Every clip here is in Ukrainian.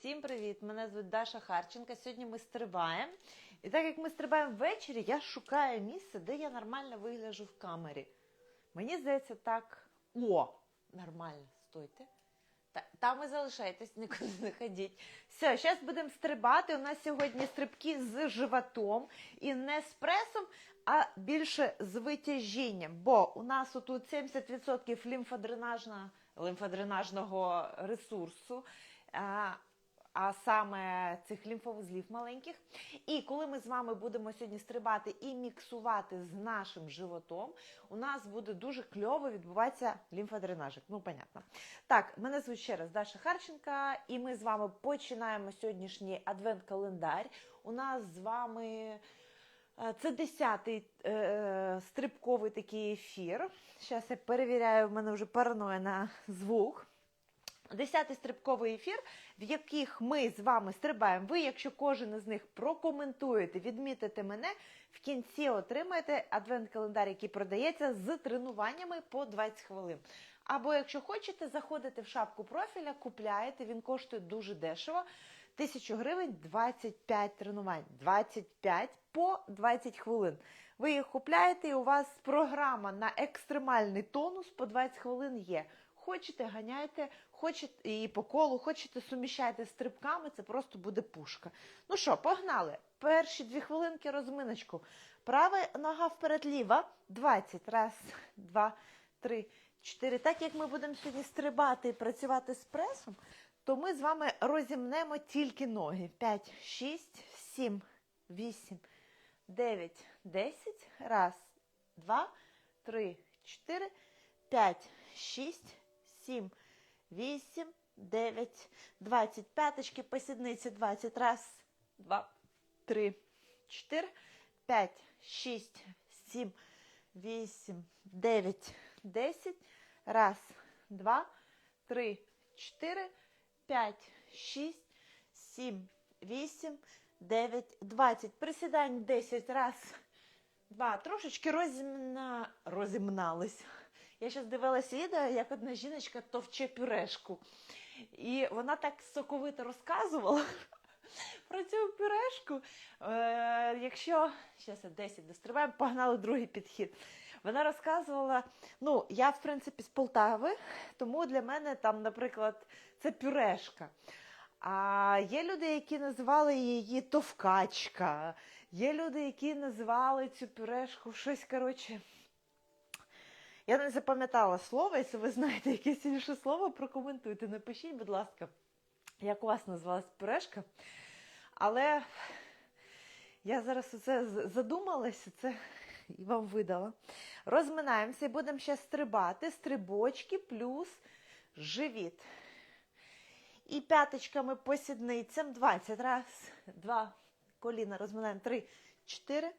Всім привіт! Мене звуть Даша Харченка. Сьогодні ми стрибаємо. І так як ми стрибаємо ввечері, я шукаю місце, де я нормально вигляжу в камері. Мені здається, так. О! Нормально, стойте. Та- Там і залишайтесь, нікуди не ходіть. Все, зараз будемо стрибати. У нас сьогодні стрибки з животом і не з пресом, а більше з витяжінням. Бо у нас тут 70% лімфодренажна, лімфодренажного ресурсу. А, саме цих лімфовузлів маленьких. І коли ми з вами будемо сьогодні стрибати і міксувати з нашим животом, у нас буде дуже кльово відбуватися лімфодренажик. Ну, понятно. Так, мене звуть ще раз Даша Харченка, і ми з вами починаємо сьогоднішній адвент-календар. У нас з вами е, це десятий е, стрибковий такий ефір. Зараз я перевіряю, в мене вже параноя на звук. Десятий стрибковий ефір, в яких ми з вами стрибаємо. Ви, якщо кожен із них прокоментуєте, відмітите мене, в кінці отримаєте адвент-календар, який продається з тренуваннями по 20 хвилин. Або, якщо хочете, заходите в шапку профіля, купляєте, він коштує дуже дешево. 1000 гривень 25 тренувань. 25 по 20 хвилин. Ви їх купляєте, і у вас програма на екстремальний тонус по 20 хвилин є. Хочете, ганяйте, хочете і по колу, хочете, суміщайте з стрибками, це просто буде пушка. Ну що, погнали. Перші дві хвилинки розминочку. Права нога вперед, ліва. 20. Раз, два, три, чотири. Так як ми будемо сьогодні стрибати і працювати з пресом, то ми з вами розімнемо тільки ноги. 5, 6, 7, 8, 9, 10. Раз, два, три, чотири, п'ять, шість, сім, вісім, дев'ять, двадцять. П'яточки по сідниці двадцять. Раз, два, три, чотири, п'ять, шість, сім, вісім, дев'ять, десять. Раз, два, три, чотири, п'ять, шість, сім, вісім, дев'ять, двадцять. Присідань десять. Раз, два. Трошечки розімна... розімнались. Я зараз дивилася відео, як одна жіночка товче пюрешку. І вона так соковито розказувала про цю пюрешку. Е, якщо зараз 10 достриваємо, погнали другий підхід. Вона розказувала, ну, я, в принципі, з Полтави, тому для мене там, наприклад, це пюрешка. А є люди, які називали її товкачка, є люди, які називали цю пюрешку щось, коротше. Я не запам'ятала слово, якщо ви знаєте якесь інше слово, прокоментуйте. Напишіть, будь ласка, як у вас називалась пюрешка. Але я зараз оце задумалася, це і вам видала. Розминаємося і будемо ще стрибати. Стрибочки плюс живіт. І п'яточками по сідницям 20. Раз, два, коліна розминаємо. Три, чотири,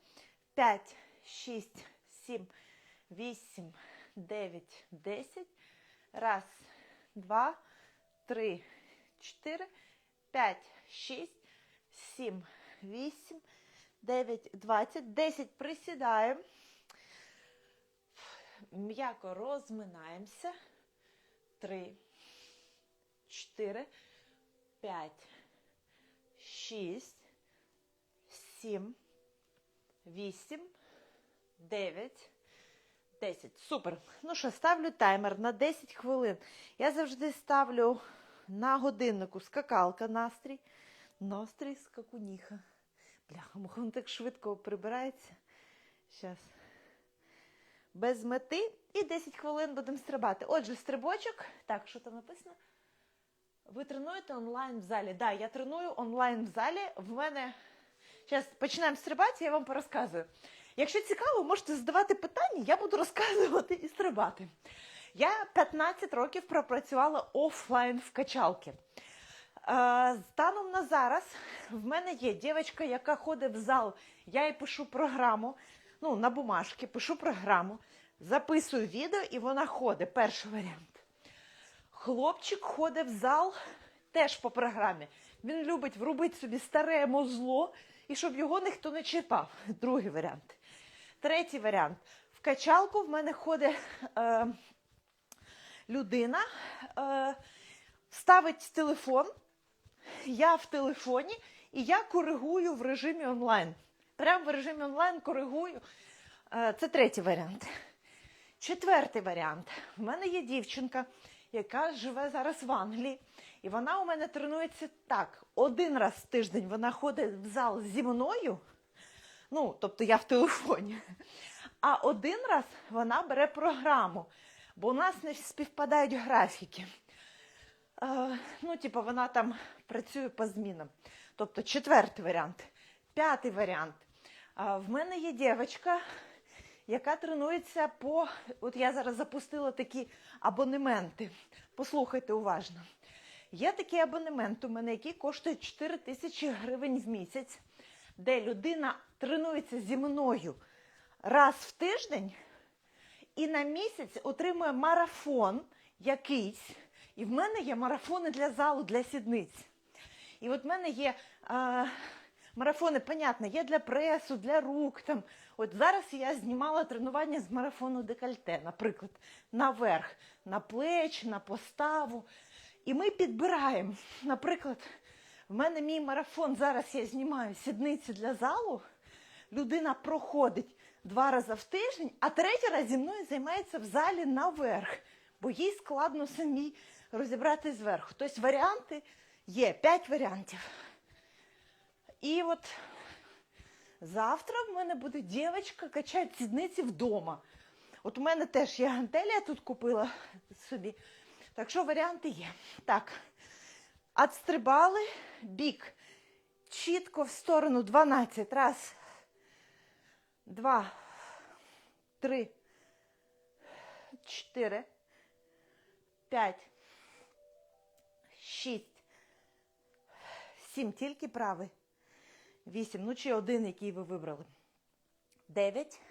п'ять, шість, сім, вісім, дев'ять, десять. Раз, два, три, чотири, п'ять, шість, сім, вісім, дев'ять, двадцять. Десять присідаємо. М'яко розминаємося. Три, чотири, п'ять, шість, сім, вісім, дев'ять, десять. Супер. Ну що, ставлю таймер на 10 хвилин. Я завжди ставлю на годиннику скакалка настрій. Настрій скакуніха. Бляха, він так швидко прибирається. Зараз. Без мети. І 10 хвилин будемо стрибати. Отже, стрибочок. Так, що там написано? Ви тренуєте онлайн в залі? Так, да, я треную онлайн в залі. В мене зараз починаємо стрибати, я вам порозказую. Якщо цікаво, можете задавати питання, я буду розказувати і стрибати. Я 15 років пропрацювала офлайн в качалки. Е, Станом на зараз в мене є дівчинка, яка ходить в зал. Я їй пишу програму, ну, на бумажки, пишу програму, записую відео, і вона ходить. Перший варіант. Хлопчик ходить в зал теж по програмі. Він любить врубити собі старе мозло і щоб його ніхто не чіпав. Другий варіант. Третій варіант. В качалку в мене ходить е, людина, е, ставить телефон я в телефоні і я коригую в режимі онлайн. Прямо в режимі онлайн коригую. Е, Це третій варіант. Четвертий варіант. У мене є дівчинка, яка живе зараз в Англії, і вона у мене тренується так. Один раз в тиждень вона ходить в зал зі мною. Ну, тобто я в телефоні. А один раз вона бере програму, бо у нас не співпадають графіки. Е, ну, типу, вона там працює по змінам. Тобто четвертий варіант. П'ятий варіант. Е, в мене є дівчинка, яка тренується по. От я зараз запустила такі абонементи. Послухайте уважно. Є такий абонемент у мене, який коштує 4 тисячі гривень в місяць, де людина тренується зі мною раз в тиждень і на місяць отримує марафон якийсь. І в мене є марафони для залу, для сідниць. І от в мене є а, марафони, понятно, є для пресу, для рук. Там. От зараз я знімала тренування з марафону декольте, наприклад, наверх, на плечі, на поставу. І ми підбираємо. Наприклад, в мене мій марафон, зараз я знімаю сідниці для залу. Людина проходить два рази в тиждень, а третій раз зі мною займається в залі наверх, бо їй складно самій розібратись зверху. Тобто варіанти є, п'ять варіантів. І от завтра в мене буде дівчинка качати сідниці вдома. От у мене теж є гантелі, я тут купила собі. Так що варіанти є. Так, отстрибали, бік. Чітко в сторону 12. Раз, два, три, чотири, п'ять, шість, сім. Тільки правий. Вісім. Ну, чи один, який ви вибрали. Дев'ять,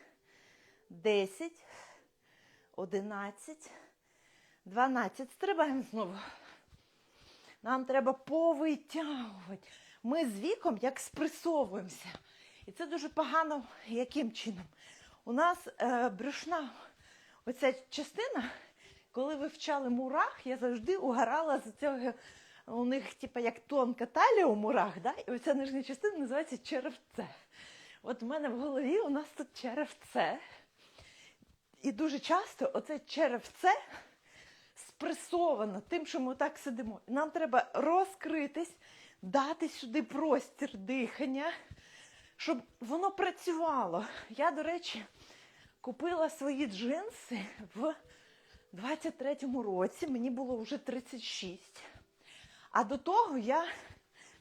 десять, одинадцять, дванадцять. Стрибаємо знову. Нам треба повитягувати. Ми з віком як спресовуємося. І це дуже погано яким чином? У нас е, брюшна оця частина, коли вивчали мурах, я завжди угорала з цього. У них, типа, як тонка талія у мурах, да? і оця нижня частина називається черевце. От в мене в голові у нас тут черевце. І дуже часто оце черевце спресовано тим, що ми так сидимо. Нам треба розкритись, дати сюди простір дихання, щоб воно працювало. Я, до речі, купила свої джинси в 23-му році, мені було вже 36. А до того я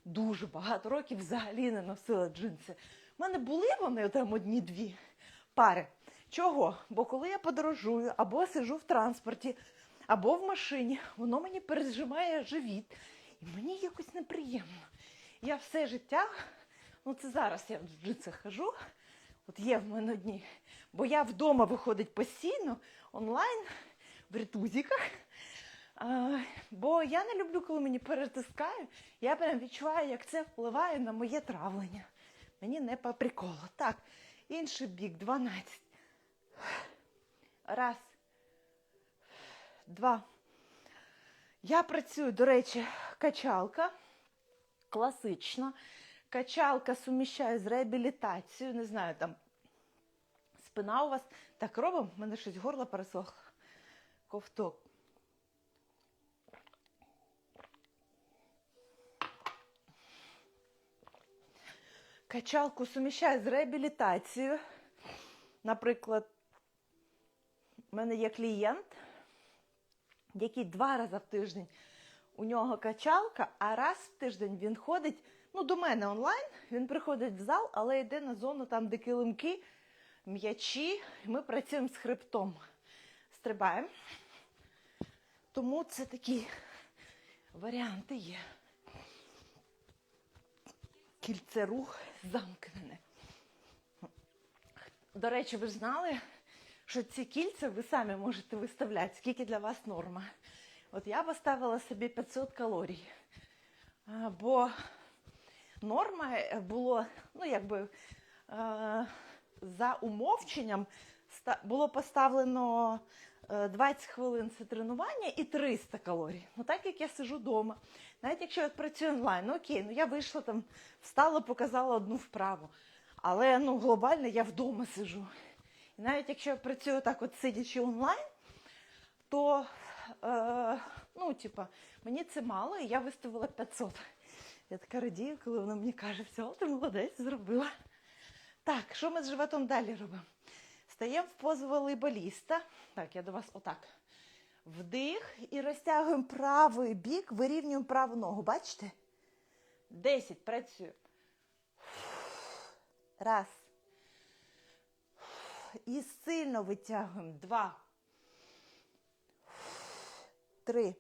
дуже багато років взагалі не носила джинси. У мене були вони там одні-дві пари. Чого? Бо коли я подорожую або сижу в транспорті, або в машині, воно мені пережимає живіт. І мені якось неприємно. Я все життя, ну це зараз я в джинсах хожу, от є в мене одні, бо я вдома виходить постійно, онлайн, в ритузіках. А, бо я не люблю, коли мені перетискають. Я прям відчуваю, як це впливає на моє травлення. Мені не по приколу. Так, інший бік 12. Раз. Два. Я працюю, до речі, качалка. Класична. Качалка суміщаю з реабілітацією. Не знаю, там спина у вас так робимо, в мене щось горло пересохло. Ковток. Качалку суміщаю з реабілітацією. Наприклад, у мене є клієнт, який два рази в тиждень у нього качалка, а раз в тиждень він ходить ну, до мене онлайн, він приходить в зал, але йде на зону там, де килимки, м'ячі, ми працюємо з хребтом. Стрибаємо. Тому це такі варіанти є. Кільце рух замкнене. До речі, ви ж знали, що ці кільця ви самі можете виставляти, скільки для вас норма. От я поставила собі 500 калорій. Бо норма було, ну якби е, за умовченням було поставлено е, 20 хвилин це тренування і 300 калорій. Ну так як я сижу вдома. Навіть якщо я працюю онлайн, ну окей, ну я вийшла там, встала, показала одну вправу. Але ну, глобально я вдома сижу. І навіть якщо я працюю так, от сидячи онлайн, то е, ну, типа, мені це мало, і я виставила 500. Я така радію, коли вона мені каже, все, ти молодець, зробила. Так, що ми з животом далі робимо? Стаємо в позу волейболіста. Так, я до вас отак. Вдих і розтягуємо правий бік, вирівнюємо праву ногу. Бачите? 10. Працюємо. Раз. І сильно витягуємо. Два. Три.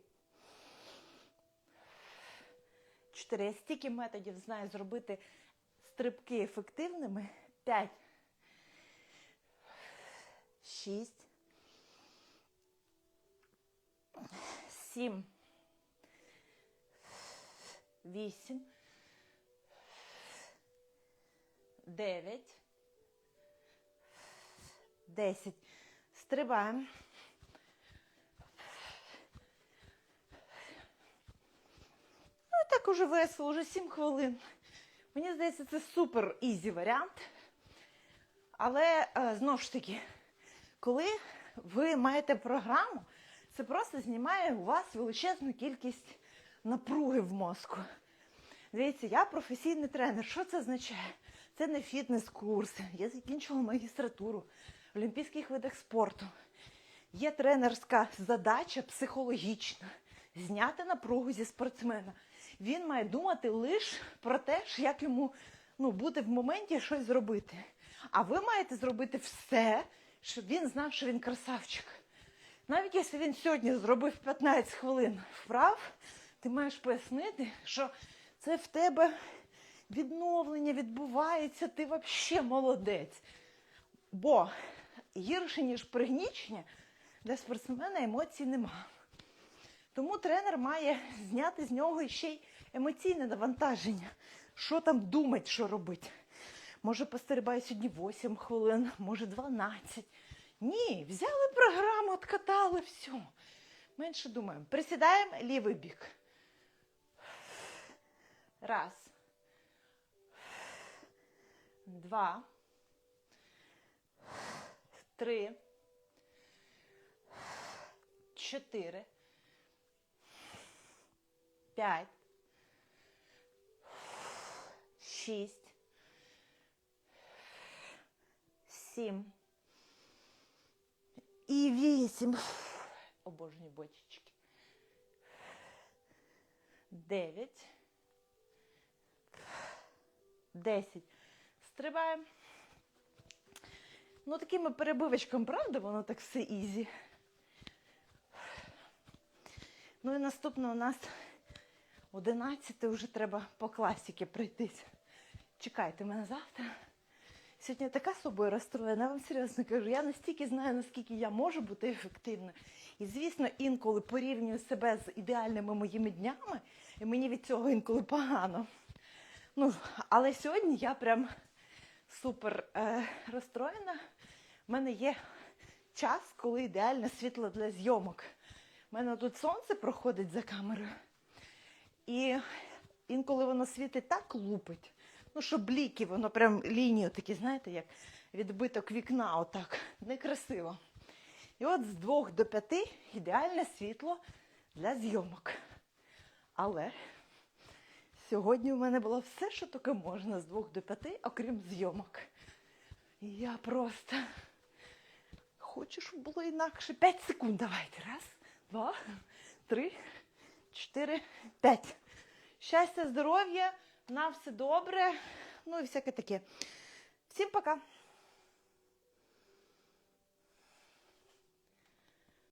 Чотири. Я стільки методів знаю зробити стрибки ефективними. П'ять. Шість. Сім. Вісім. Дев'ять. Десять. Стрибаємо. Ну і так уже весело, уже 7 хвилин. Мені здається, це супер ізі варіант. Але е, знову ж таки, коли ви маєте програму, це просто знімає у вас величезну кількість напруги в мозку. Дивіться, я професійний тренер. Що це означає? Це не фітнес-курс. Я закінчила магістратуру в олімпійських видах спорту. Є тренерська задача психологічна зняти напругу зі спортсмена. Він має думати лише про те, як йому ну, бути в моменті щось зробити. А ви маєте зробити все, щоб він знав, що він красавчик. Навіть якщо він сьогодні зробив 15 хвилин вправ, ти маєш пояснити, що це в тебе відновлення відбувається, ти взагалі молодець. Бо гірше, ніж пригнічення, для спортсмена емоцій нема. Тому тренер має зняти з нього ще й емоційне навантаження. Що там думать, що робити? Може, постербає сьогодні 8 хвилин, може 12. Ні, взяли програму, откатали, все. Менше думаємо. Присідаємо лівий бік. Раз. Два. Три. Чотири. П'ять. Шість. Сім. І вісім. Обожнюю бочечки. Дев'ять. Десять. Стрибаємо. Ну, такими перебивочками, правда, воно так все ізі. Ну і наступне у нас 11 вже треба по класіки пройтись. Чекайте мене завтра. Сьогодні я така собою розстроєна, я вам серйозно кажу. Я настільки знаю, наскільки я можу бути ефективною. І, звісно, інколи порівнюю себе з ідеальними моїми днями, і мені від цього інколи погано. Ну, але сьогодні я прям супер е, розстроєна. У мене є час, коли ідеальне світло для зйомок. У мене тут сонце проходить за камерою. І інколи воно світить так лупить. Ну, що бліки, воно прям лінію такі, знаєте, як відбиток вікна, отак. Некрасиво. І от з двох до п'яти ідеальне світло для зйомок. Але сьогодні у мене було все, що таке можна з двох до п'яти, окрім зйомок. І я просто хочу, щоб було інакше. П'ять секунд давайте. Раз, два, три, чотири, п'ять. Щастя, здоров'я, на все добре. Ну і всяке таке. Всім пока!